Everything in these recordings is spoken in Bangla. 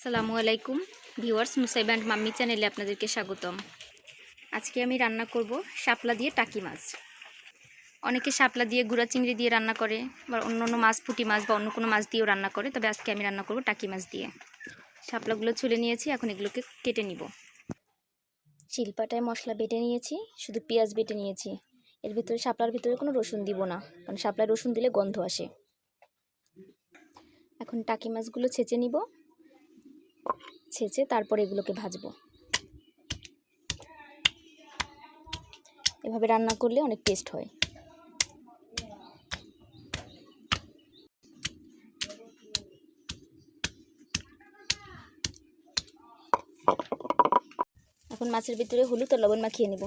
আসসালামু আলাইকুম। ভিউয়ার্স মুসাইব অ্যান্ড মাম্মি চ্যানেলে আপনাদেরকে স্বাগতম। আজকে আমি রান্না করব শাপলা দিয়ে টাকি মাছ। অনেকে শাপলা দিয়ে গুঁড়া চিংড়ি দিয়ে রান্না করে বা অন্য অন্য মাছ, পুঁটি মাছ বা অন্য কোনো মাছ দিয়েও রান্না করে, তবে আজকে আমি রান্না করব টাকি মাছ দিয়ে। শাপলাগুলো ছুলে নিয়েছি, এখন এগুলোকে কেটে নিব। শিলপাটায় মশলা বেটে নিয়েছি, শুধু পেঁয়াজ বেটে নিয়েছি। এর ভিতরে, শাপলার ভিতরে কোনো রসুন দিব না, কারণ শাপলায় রসুন দিলে গন্ধ আসে। এখন টাকি মাছগুলো ছেঁচে নিব। ছেঁচে তারপর এগুলোকে ভাজবো। এভাবে রান্না করলে অনেক টেস্ট হয়। এখন মাছের ভিতরে হলুদ আর লবণ মাখিয়ে নেব।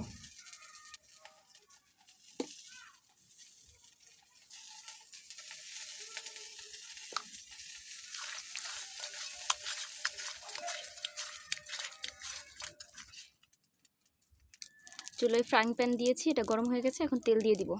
চুলোয় ফ্রাইং প্যান দিয়েছি, এটা গরম হয়ে গেছে, এখন তেল দিয়ে দিব।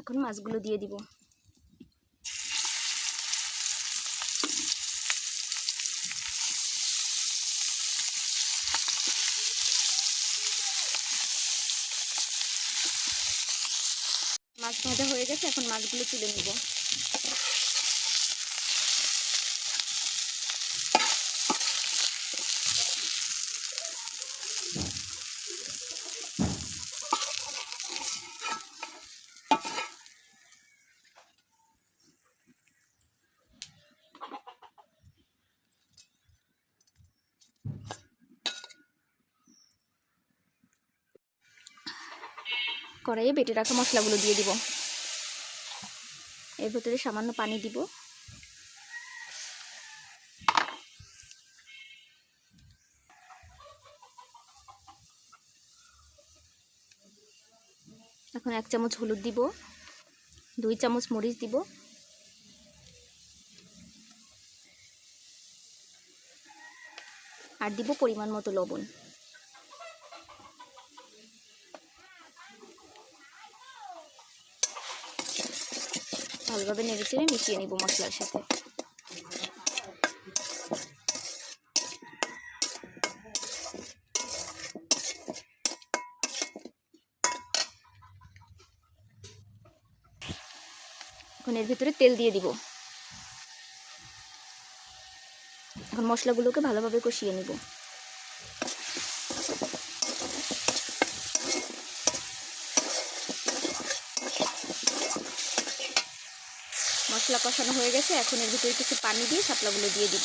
এখন মাছগুলো দিয়ে দিব মাছ ভাজা হয়ে গেছে এখন মাছগুলো তুলে নিব। কড়াইয়ে বেটে রাখা মশলাগুলো দিয়ে দিব। এর ভেতরে সামান্য পানি দিব। এখন এক চামচ হলুদ দিব, দুই চামচ মরিচ দিব। আর দিব পরিমাণ মতো লবণ। ভালোভাবে নেড়ে চেড়ে মিশিয়ে নিব মশলার সাথে। এখন এর ভিতরে তেল দিয়ে দিব। এখন মশলাগুলোকে ভালোভাবে কষিয়ে নিব। মশলা কষানো হয়ে গেছে। এখন এর ভিতরে কিছু পানি দিয়ে শাপলাগুলো দিয়ে দিব।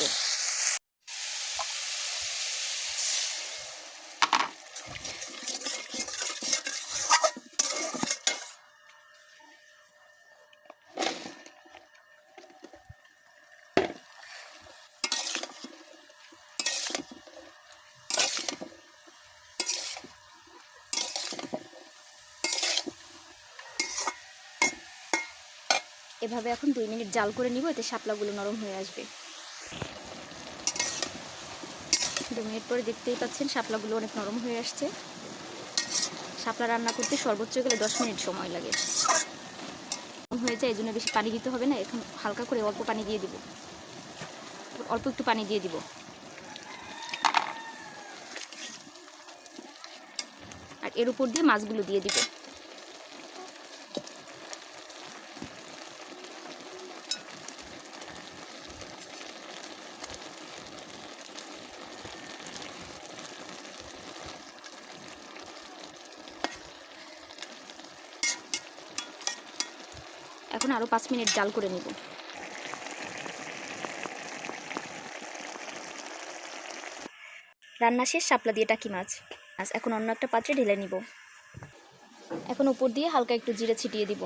এভাবে এখন দুই মিনিট জাল করে নিব, এতে শাপলাগুলো নরম হয়ে আসবে। দু মিনিট পরে দেখতেই পাচ্ছেন শাপলাগুলো অনেক নরম হয়ে আসছে। শাপলা রান্না করতে সর্বোচ্চ গেলে দশ মিনিট সময় লাগে। হয়ে যায় এই জন্য বেশি পানি দিতে হবে না, এখন হালকা করে অল্প পানি দিয়ে দিব। অল্প একটু পানি দিয়ে দিব। আর এর উপর দিয়ে মাছগুলো দিয়ে দিব। এখন আরও পাঁচ মিনিট জাল করে নিব। রান্না শেষ, শাপলা দিয়ে টাকি মাছ। আজ এখন অন্য একটা পাত্রে ঢেলে নিব। এখন উপর দিয়ে হালকা একটু জিরে ছিটিয়ে দিব।